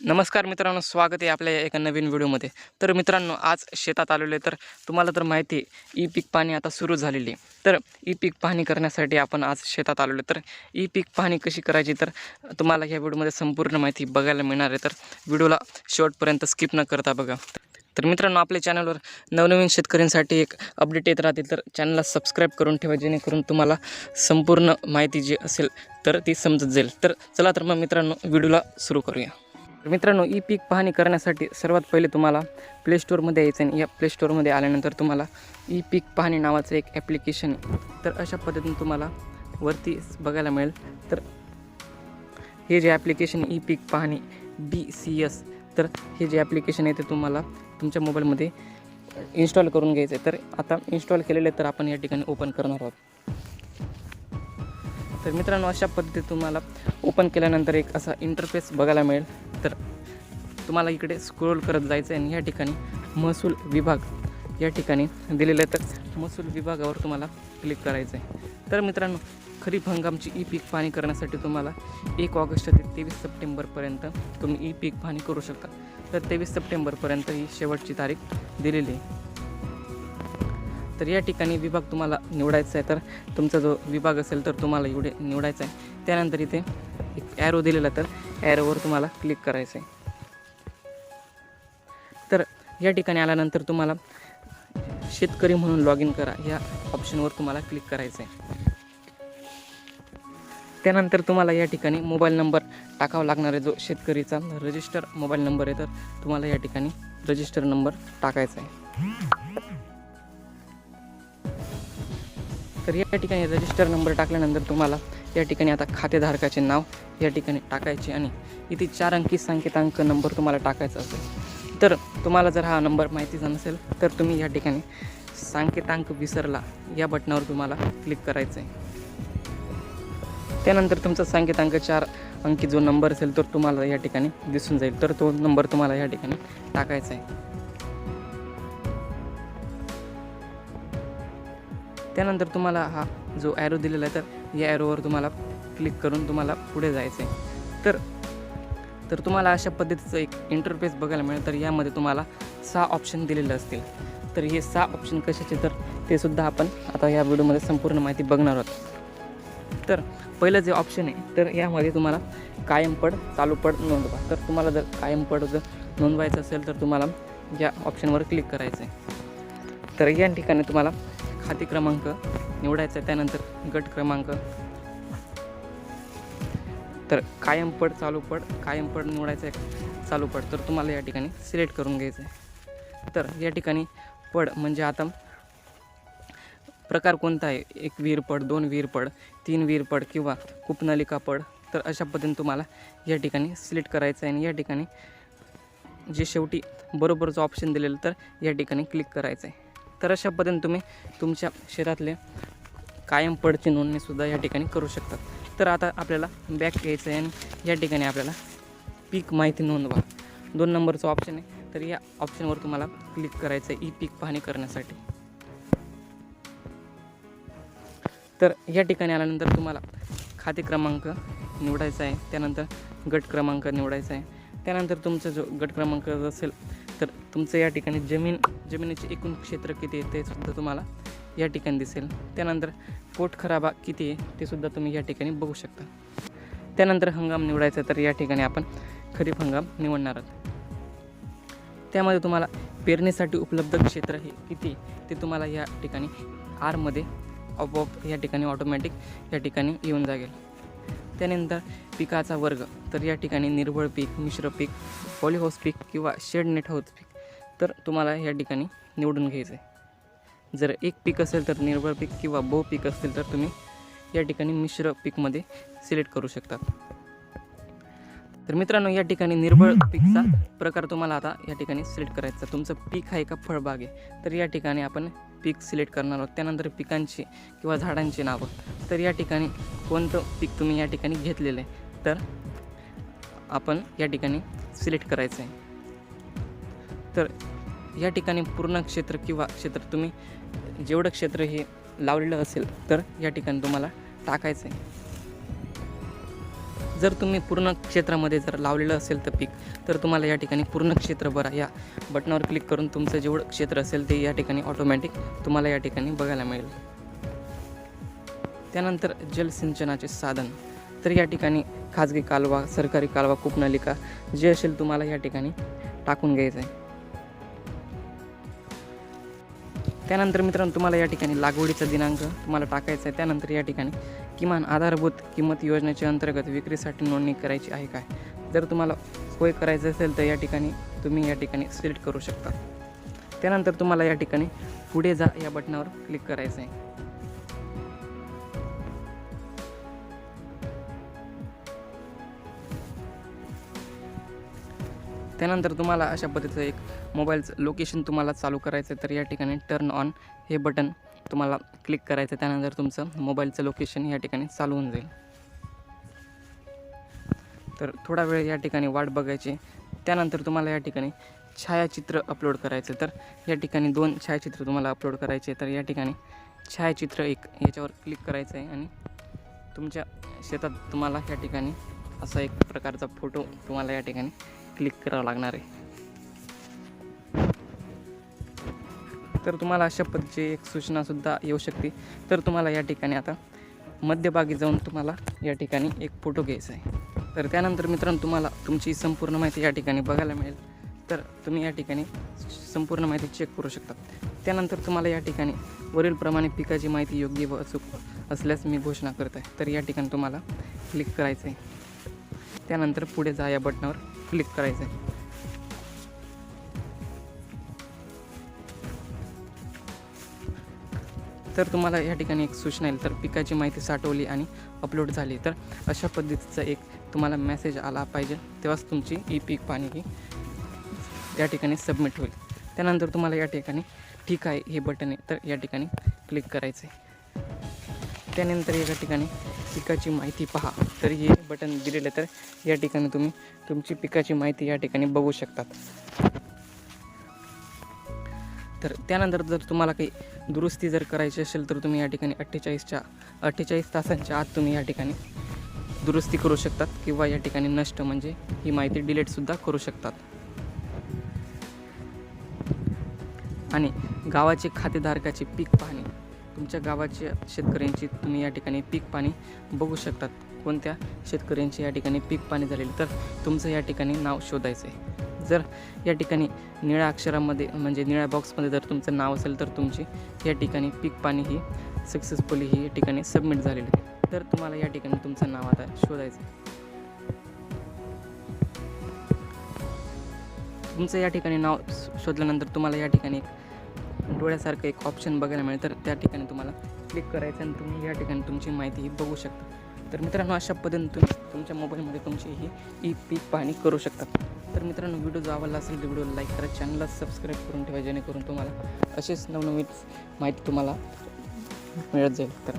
नमस्कार मित्रांनो स्वागत आहे आपल्या एका नवीन व्हिडिओमध्ये. तर मित्रांनो आज शेतात आलेले तर तुम्हाला तर माहिती आहे ई पीक पाहणी आता सुरू झालेली तर ई पीक पाहणी करण्यासाठी आपण आज शेतात आलेलो तर ई पीक पाहणी कशी करायची तर तुम्हाला ह्या व्हिडिओमध्ये संपूर्ण माहिती बघायला मिळणार आहे. तर व्हिडिओला शेवटपर्यंत स्किप न करता बघा. तर मित्रांनो आपल्या चॅनलवर नवनवीन शेतकऱ्यांसाठी एक अपडेट येत राहतील तर चॅनलला सबस्क्राईब करून ठेवा जेणेकरून तुम्हाला संपूर्ण माहिती जी असेल तर ती समजत जाईल. तर चला तर मग मित्रांनो व्हिडिओला सुरू करूया. तर मित्रांनो ई पीक पाहणी करण्यासाठी सर्वात पहिले तुम्हाला प्ले स्टोअरमध्ये यायचं आहे. आणि या प्ले स्टोअरमध्ये आल्यानंतर तुम्हाला ई पीक पाहणी नावाचं एक ॲप्लिकेशन आहे. तर अशा पद्धतीने तुम्हाला वरती बघायला मिळेल. तर हे जे ॲप्लिकेशन ई पीक पाहणी बी सी एस तर हे जे ॲप्लिकेशन आहे ते तुम्हाला तुमच्या मोबाईलमध्ये इन्स्टॉल करून घ्यायचं आहे. तर आता इन्स्टॉल केलेले तर आपण या ठिकाणी ओपन करणार आहोत. तर मित्रांनो अशा पद्धतीत तुम्हाला ओपन केल्यानंतर एक असा इंटरफेस बघायला मिळेल. तर तुम्हाला इकडे स्क्रोल करत जायचं आहे आणि या ठिकाणी महसूल विभाग या ठिकाणी दिलेलं आहे. तर महसूल विभागावर तुम्हाला क्लिक करायचं आहे तर मित्रांनो खरीप हंगामची ई पीक पाहणी करण्यासाठी तुम्हाला एक ऑगस्ट ते तेवीस सप्टेंबरपर्यंत तुम्ही ई पीक पाहणी करू शकता. तर तेवीस सप्टेंबरपर्यंत ही शेवटची तारीख दिलेली आहे. तर या ठिकाणी विभाग तुम्हाला निवडायचा आहे तर तुमचा जो विभाग असेल तर तुम्हाला एवढे निवडायचा आहे त्यानंतर इथे एक ॲरो दिलेला तर ॲरोवर तुम्हाला क्लिक करायचं आहे तर या ठिकाणी आल्यानंतर तुम्हाला शेतकरी म्हणून लॉग इन करा. या ऑप्शनवर तुम्हाला क्लिक करायचं आहे त्यानंतर तुम्हाला या ठिकाणी मोबाईल नंबर टाकावा लागणार आहे. जो शेतकरीचा रजिस्टर मोबाईल नंबर आहे तर तुम्हाला या ठिकाणी रजिस्टर नंबर टाकायचा आहे तर या ठिकाणी रजिस्टर नंबर टाकल्यानंतर तुम्हाला या ठिकाणी आता खातेधारकाचे नाव या ठिकाणी टाकायचे आणि इथे चार अंकी संकेतांक नंबर तुम्हाला टाकायचा असेल. तर तुम्हाला जर हा नंबर माहितीचा नसेल तर तुम्ही या ठिकाणी सांकेतांक विसरला. या बटनावर तुम्हाला क्लिक करायचं आहे त्यानंतर तुमचा सांकेतांक चार अंकी जो नंबर असेल तर तुम्हाला या ठिकाणी दिसून जाईल. तर तो नंबर तुम्हाला या ठिकाणी टाकायचा आहे त्यानंतर तुम्हाला हा जो ॲरो दिलेला आहे तर या ॲरोवर तुम्हाला क्लिक करून तुम्हाला पुढे जायचं आहे तर तर तुम्हाला अशा पद्धतीचं एक इंटरफेस बघायला मिळेल. तर यामध्ये तुम्हाला सहा ऑप्शन दिलेले असतील. तर हे सहा ऑप्शन कशाचे? तर ते सुद्धा आपण आता या व्हिडिओमध्ये संपूर्ण माहिती बघणार आहोत. तर पहिलं जे ऑप्शन आहे तर यामध्ये तुम्हाला कायम पड चालू पड नोंदवा. तर तुम्हाला जर कायम पड जर नोंदवायचं असेल तर तुम्हाला या ऑप्शनवर क्लिक करायचं आहे तर या ठिकाणी तुम्हाला खाते क्रमांक निवडायचा आहे त्यानंतर गट क्रमांक. तर कायम पड चालू पड कायम पड निवडायचं आहे चालू पड. तर तुम्हाला या ठिकाणी सिलेक्ट करून घ्यायचं आहे. तर या ठिकाणी पड म्हणजे आता प्रकार कोणता आहे? एक वीरपड दोन वीरपड तीन वीरपड किंवा कूपनलिका पड. तर अशा पद्धतीने तुम्हाला या ठिकाणी सिलेक्ट करायचं आहे आणि या ठिकाणी जे शेवटी बरोबरचं ऑप्शन दिलेलं तर या ठिकाणी क्लिक करायचं आहे. तर अशा पद्धतीने तुम्ही तुमच्या शरीरातले कायम पडची नोंदणीसुद्धा या ठिकाणी करू शकता. तर आता आपल्याला बॅक घ्यायचं आहे आणि या ठिकाणी आपल्याला पीक माहिती नोंदवा. दोन नंबरचं ऑप्शन आहे. तर या ऑप्शनवर तुम्हाला क्लिक करायचं आहे ई पीक पाहणी करण्यासाठी. तर या ठिकाणी आल्यानंतर तुम्हाला खाते क्रमांक निवडायचा आहे. त्यानंतर गट क्रमांक निवडायचा आहे. त्यानंतर तुमचा जो गट क्रमांक असेल तर तुमचं या ठिकाणी जमीन जमिनीचे एकूण क्षेत्र किती आहे ते सुद्धा तुम्हाला या ठिकाणी दिसेल. त्यानंतर पोट खराबा किती आहे ते सुद्धा तुम्ही या ठिकाणी बघू शकता. त्यानंतर हंगाम निवडायचा तर या ठिकाणी आपण खरीप हंगाम निवडणार आहोत. त्यामध्ये तुम्हाला पेरणीसाठी उपलब्ध क्षेत्र हे किती ते तुम्हाला या ठिकाणी आरमध्ये आपोआप या ठिकाणी ऑटोमॅटिक या ठिकाणी येऊन जागेल. त्यानंतर पिकाचा वर्ग. तर या ठिकाणी निर्बळ पीक मिश्र पीक पॉलिहाऊस पीक किंवा शेड नेट हाऊस पीक. तर तुम्हाला या ठिकाणी निवडून घ्यायचं आहे जर एक पीक असेल तर निर्बळ पीक किंवा बहु पीक असतील तर तुम्ही या ठिकाणी मिश्र पीकमध्ये सिलेक्ट करू शकता. तर मित्रांनो या ठिकाणी निर्बळ पीकचा प्रकार तुम्हाला आता या ठिकाणी सिलेक्ट करायचा तुमचं पीक आहे का फळबाग आहे? तर या ठिकाणी आपण पीक सिलेक्ट करणार आहोत. त्यानंतर पिकांची किंवा झाडांची नावं. तर या ठिकाणी कोणतं पीक तुम्ही या ठिकाणी घेतलेलं आहे? तर आपण या ठिकाणी सिलेक्ट करायचं आहे. तर या ठिकाणी पूर्ण क्षेत्र किंवा क्षेत्र तुम्ही जेवढं क्षेत्र हे लावलेलं असेल तर या ठिकाणी तुम्हाला टाकायचं आहे. जर तुम्ही पूर्ण क्षेत्रामध्ये जर लावलेलं असेल तर पीक तर तुम्हाला या ठिकाणी पूर्ण क्षेत्र भरा. या बटनावर क्लिक करून तुमचं जेवढं क्षेत्र असेल ते या ठिकाणी ऑटोमॅटिक तुम्हाला या ठिकाणी बघायला मिळेल. त्यानंतर जलसिंचनाचे साधन. तर या ठिकाणी खाजगी कालवा सरकारी कालवा कूपनलिका जे असेल तुम्हाला या ठिकाणी टाकून घ्यायचं आहे त्यानंतर मित्रांनो तुम्हाला या ठिकाणी लागवडीचा दिनांक तुम्हाला टाकायचा आहे. त्यानंतर या ठिकाणी किमान आधारभूत किंमत योजनेच्या अंतर्गत विक्रीसाठी नोंदणी करायची आहे काय? जर तुम्हाला होय करायचं असेल तर या ठिकाणी तुम्ही या ठिकाणी सिलेक्ट करू शकता. त्यानंतर तुम्हाला या ठिकाणी पुढे जा या बटनावर क्लिक करायचं आहे. त्यानंतर तुम्हाला अशा पद्धतीचं एक मोबाईलचं लोकेशन तुम्हाला चालू करायचं आहे तर या ठिकाणी टर्न ऑन हे बटन तुम्हाला क्लिक करायचं आहे. त्यानंतर तुमचं मोबाईलचं लोकेशन या ठिकाणी चालू होऊन जाईल. तर थोडा वेळ या ठिकाणी वाट बघायची. त्यानंतर तुम्हाला या ठिकाणी छायाचित्र अपलोड करायचं तर या ठिकाणी दोन छायाचित्र तुम्हाला अपलोड करायचे तर या ठिकाणी छायाचित्र एक याच्यावर क्लिक करायचं आहे आणि तुमच्या शेतात तुम्हाला या ठिकाणी असा एक प्रकारचा फोटो तुम्हाला या ठिकाणी क्लिक करावं लागणार आहे. तर तुम्हाला अशा पद्धतीची एक सूचनासुद्धा येऊ शकते. तर तुम्हाला या ठिकाणी आता मध्यभागी जाऊन तुम्हाला या ठिकाणी एक फोटो घ्यायचा आहे. तर त्यानंतर मित्रांनो तुम्हाला तुमची संपूर्ण माहिती या ठिकाणी बघायला मिळेल. तर तुम्ही या ठिकाणी संपूर्ण माहिती चेक करू शकता. त्यानंतर तुम्हाला या ठिकाणी वरीलप्रमाणे पिकाची माहिती योग्य व अचूक असल्यास मी घोषणा करत आहे. तर या ठिकाणी तुम्हाला क्लिक करायचं आहे. त्यानंतर पुढे जा या बटनावर क्लिक करायचं आहे तर तुम्हाला या ठिकाणी एक सूचना येईल. तर पिकाची माहिती साठवली आणि अपलोड झाली. तर अशा पद्धतीचा एक तुम्हाला मेसेज आला पाहिजे. तेव्हाच तुमची ई पीक पाणी ही या ठिकाणी सबमिट होईल. त्यानंतर तुम्हाला या ठिकाणी ठीक आहे हे बटन आहे. तर या ठिकाणी क्लिक करायचं आहे त्यानंतर एका ठिकाणी पिकाची माहिती पहा. तर हे बटन दिलेलं तर या ठिकाणी तुम्ही तुमची पिकाची माहिती या ठिकाणी बघू शकतात. तर त्यानंतर जर तुम्हाला काही दुरुस्ती जर करायची असेल तर तुम्ही या ठिकाणी अठ्ठेचाळीसच्या अठ्ठेचाळीस तासांच्या आत तुम्ही या ठिकाणी दुरुस्ती करू शकतात किंवा या ठिकाणी नष्ट म्हणजे ही माहिती डिलीटसुद्धा करू शकतात. आणि गावाचे खातेधारकाचे पीक पाहणी. तुमच्या गावाच्या शेतकऱ्यांची तुम्ही या ठिकाणी पीक पाणी बघू शकतात. कोणत्या शेतकऱ्यांची या ठिकाणी पीक पाणी झालेले? तर तुमचं या ठिकाणी नाव शोधायचं आहे. जर या ठिकाणी निळ्या अक्षरामध्ये म्हणजे निळ्या बॉक्समध्ये जर तुमचं नाव असेल तर तुमची या ठिकाणी पीक पाणी ही सक्सेसफुली ही या ठिकाणी सबमिट झालेली आहे. तर तुम्हाला या ठिकाणी तुमचं नाव आता शोधायचं आहे. तुमचं या ठिकाणी नाव शोधल्यानंतर तुम्हाला या ठिकाणी एक डोळ्यासारखं एक ऑप्शन बघायला मिळेल. तर त्या ठिकाणी तुम्हाला क्लिक करायचं आणि तुम्ही या ठिकाणी तुमची माहिती ही बघू शकता. तर मित्रांनो अशा पद्धतीने तुम्ही तुमच्या मोबाईलमध्ये तुमची ही ई पीक पाहणी करू शकता. तर मित्रांनो व्हिडिओ जो आवडला असेल तर व्हिडिओला लाईक करा चॅनलला सबस्क्राईब करून ठेवा जेणेकरून तुम्हाला असेच नवनवीन माहिती तुम्हाला मिळत जाईल. तर